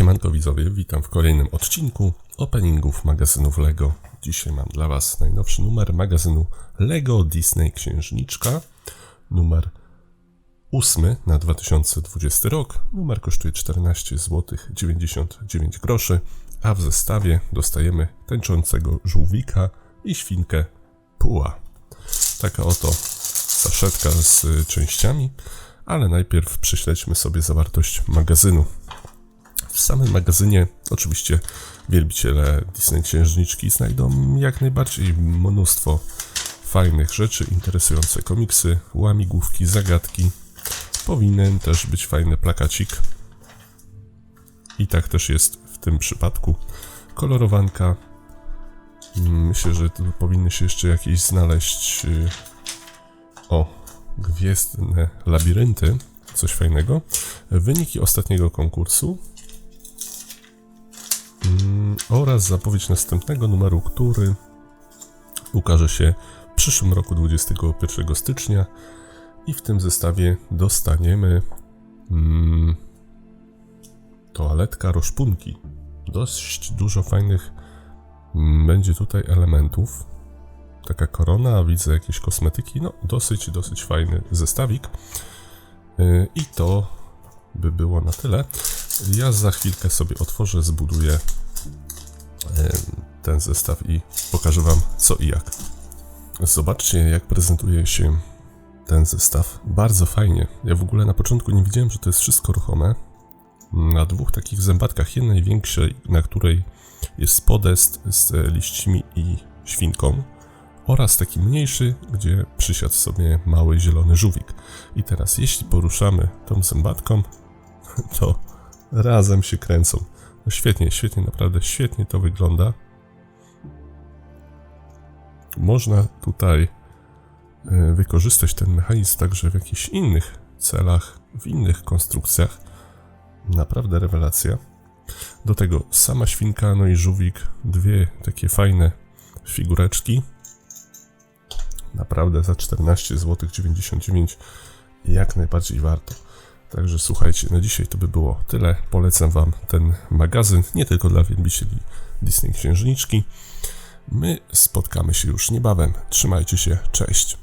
Siemanko widzowie, witam w kolejnym odcinku openingów magazynów LEGO. Dzisiaj mam dla Was najnowszy numer magazynu LEGO Disney Księżniczka, numer 8 na 2020 rok. Numer kosztuje 14 zł 99 groszy, a w zestawie dostajemy tańczącego żółwika i świnkę Puła. Taka oto saszetka z y, częściami, ale najpierw prześledźmy sobie zawartość magazynu. W samym magazynie oczywiście wielbiciele Disney Księżniczki znajdą jak najbardziej mnóstwo fajnych rzeczy, interesujące komiksy, łamigłówki, zagadki. Powinien też być fajny plakacik. I tak też jest w tym przypadku. Kolorowanka. Myślę, że tu powinny się jeszcze jakieś znaleźć. y, O, gwiezdne labirynty. Coś fajnego. Wyniki ostatniego konkursu oraz zapowiedź następnego numeru, który ukaże się w przyszłym roku 21 stycznia i w tym zestawie dostaniemy mm, toaletka roszpunki. Dość dużo fajnych mm, będzie tutaj elementów. Taka korona, widzę jakieś kosmetyki. No, dosyć, dosyć fajny zestawik. Yy, I to by było na tyle. Ja za chwilkę sobie otworzę, zbuduję ten zestaw i pokażę Wam co i jak. Zobaczcie, jak prezentuje się ten zestaw. Bardzo fajnie. Ja w ogóle na początku nie widziałem, że to jest wszystko ruchome. Na dwóch takich zębatkach, jednej większej, na której jest podest z e, liśćmi i świnką, oraz taki mniejszy, gdzie przysiadł sobie mały zielony żółwik. I teraz, jeśli poruszamy tą zębatką, to razem się kręcą. Świetnie, świetnie, naprawdę świetnie to wygląda. Można tutaj e, wykorzystać ten mechanizm także w jakichś innych celach, w innych konstrukcjach. Naprawdę rewelacja. Do tego sama świnka, no i żółwik, dwie takie fajne figureczki. Naprawdę za 14 zł 99 jak najbardziej warto. Także słuchajcie, na dzisiaj to by było tyle. Polecam Wam ten magazyn, nie tylko dla wielbicieli Disney Księżniczki. My spotkamy się już niebawem. Trzymajcie się, cześć.